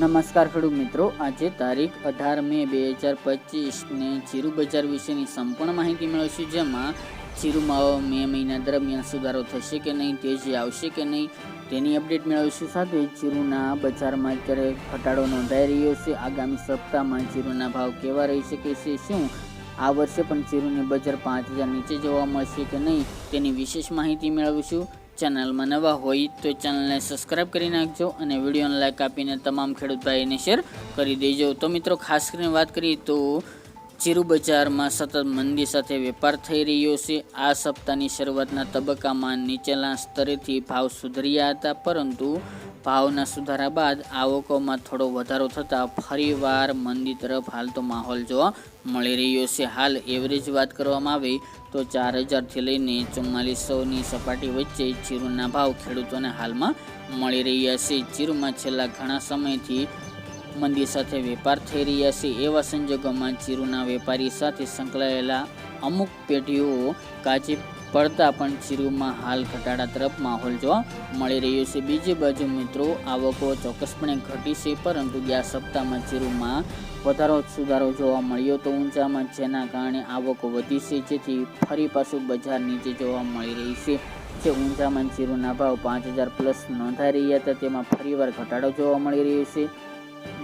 નમસ્કાર ખેડૂત મિત્રો. આજે તારીખ અઢાર મે બે હજાર પચીસને જીરું બજાર વિશેની સંપૂર્ણ માહિતી મેળવશે જેમાં જીરુમાં મે મહિના દરમિયાન સુધારો થશે કે નહીં, તેજી આવશે કે નહીં, તેની અપડેટ મેળવીશું સાથે જીરુના બજારમાં અત્યારે ઘટાડો નોંધાઈ રહ્યો છે. આગામી સપ્તાહમાં જીરુના ભાવ કેવા રહી શકે છે, શું આ વર્ષે પણ જીરુની બજાર પાંચ હજાર નીચે જોવા મળશે કે નહીં, તેની વિશેષ માહિતી મેળવીશું. ચેનલમાં નવા હોય તો ચેનલને સબસ્ક્રાઇબ કરી નાખજો અને વિડીયોને લાઇક આપીને તમામ ખેડૂત ભાઈને શેર કરી દેજો. તો મિત્રો, ખાસ કરીને વાત કરીએ તો જીરું બજારમાં સતત મંદી સાથે વેપાર થઈ રહ્યો છે. આ સપ્તાહની શરૂઆતના તબક્કામાં નીચેલા સ્તરેથી ભાવ સુધર્યા હતા, પરંતુ ભાવના સુધારા બાદ આવકોમાં થોડો વધારો થતાં ફરીવાર મંદી તરફ હાલ તો માહોલ જોવા મળી રહ્યો છે. હાલ એવરેજ વાત કરવામાં આવે તો ચાર હજારથી લઈને ચુમ્માલીસોની સપાટી વચ્ચે જીરુના ભાવ ખેડૂતોને હાલમાં મળી રહ્યા છે. જીરુમાં છેલ્લા ઘણા સમયથી મંદી સાથે વેપાર થઈ રહ્યા છે. એવા સંજોગોમાં જીરુના વેપારી સાથે સંકળાયેલા અમુક પેઢીઓ કાચી પડતા પણ જીરુમાં હાલ ઘટાડા તરફ માહોલ જોવા મળી રહ્યો છે. બીજી બાજુ મિત્રો, આવકો ચોક્કસપણે ઘટી છે, પરંતુ ગયા સપ્તાહમાં જીરુમાં વધારો સુધારો જોવા મળ્યો તો ઊંચામાં જેના કારણે આવકો વધી છે. જેથી ફરી પાછું બજાર નીચે જોવા મળી રહી છે. જે ઊંચામાં જીરુના ભાવ પાંચ હજાર પ્લસ નોંધાઈ રહ્યા હતા. તેમાં ફરીવાર ઘટાડો જોવા મળી રહ્યો છે.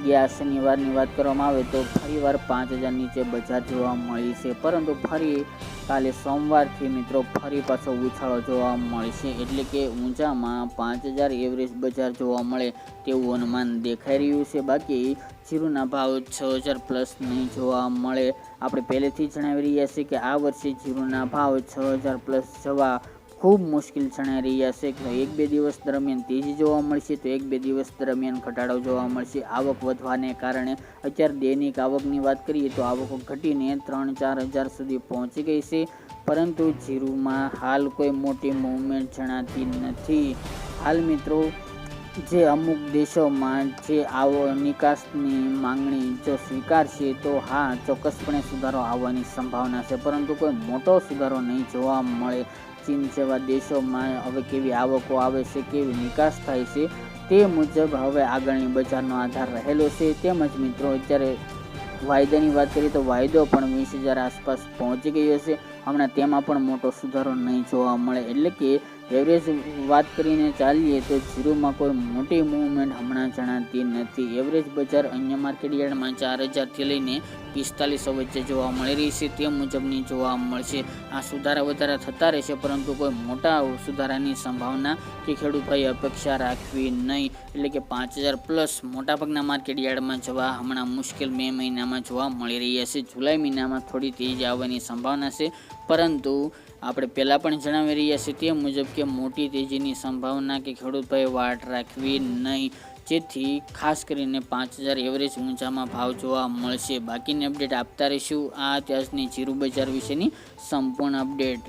ગયા શનિવારની વાત કરવામાં આવે તો ફરીવાર પાંચ હજાર નીચે બજાર જોવા મળી છે. પરંતુ ફરી કાલે સોમવારથી મિત્રો ફરી પાછો ઉછાળો જોવા મળશે એટલે કે ઊંચામાં પાંચ હજાર એવરેજ બજાર જોવા મળે તેવું અનુમાન દેખાઈ રહ્યું છે. બાકી જીરુના ભાવ છ હજાર પ્લસ નહીં જોવા મળે. આપણે પહેલેથી જણાવી રહ્યા છીએ કે આ વર્ષે જીરુના ભાવ છ હજાર પ્લસ જવા ખૂબ મુશ્કેલ જણાઈ રહ્યા છે એક બે દિવસ દરમિયાન તેજી જોવા મળશે તો એક બે દિવસ દરમિયાન ઘટાડો જોવા મળશે. આવક વધવાને કારણે અત્યારે દૈનિક આવકની વાત કરીએ તો આવક ઘટીને ત્રણ ચાર હજાર સુધી પહોંચી ગઈ છે. પરંતુ જીરુમાં હાલ કોઈ મોટી મૂવમેન્ટ જણાતી નથી. હાલ મિત્રો, જે અમુક દેશોમાં જે આવો નિકાસની માંગણી જો સ્વીકારશે તો હા, ચોક્કસપણે સુધારો આવવાની સંભાવના છે. પરંતુ કોઈ મોટો સુધારો નહીં જોવા મળે. ચીન જેવા દેશોમાં હવે કેવી આવકો આવે છે, કેવી નિકાસ થાય છે, તે મુજબ હવે આગળની બજારનો આધાર રહેલો છે. તેમજ મિત્રો, અત્યારે વાયદાની વાત કરીએ તો વાયદો પણ વીસ હજાર આસપાસ પહોંચી ગયો છે. હમણાં તેમાં પણ મોટો સુધારો નહીં જોવા મળે. એટલે કે એવરેજ વાત કરીને ચાલીએ તો જીરોમાં કોઈ મોટી મૂવમેન્ટ હમણાં જણાતી નથી. એવરેજ બજાર અન્ય માર્કેટ યાર્ડમાં ચાર હજારથી લઈને પિસ્તાલીસો વચ્ચે જોવા મળી રહી છે. તે મુજબની જોવા મળશે. આ સુધારા વધારા થતા રહેશે, પરંતુ કોઈ મોટા સુધારાની સંભાવના કે ખેડૂતભાઈ અપેક્ષા રાખવી નહીં. એટલે કે પાંચ હજાર પ્લસ મોટાભાગના માર્કેટ યાર્ડમાં જવા હમણાં મુશ્કેલ મે મહિનામાં જોવા મળી રહ્યા છે. જુલાઈ મહિનામાં થોડી તેજી આવવાની સંભાવના છે, પરંતુ આપણે પહેલાં પણ જણાવી રહ્યા છીએ તે મુજબ કે મોટી તેજીની સંભાવના કે ખેડૂત ભાઈ વાટ રાખવી નહીં. જેથી ખાસ કરીને પાંચ હજાર એવરેજ ઊંચામાં ભાવ જોવા મળશે. બાકીની અપડેટ આપતા રહીશું આ ત્યાંની જીરું બજાર વિશેની સંપૂર્ણ અપડેટ.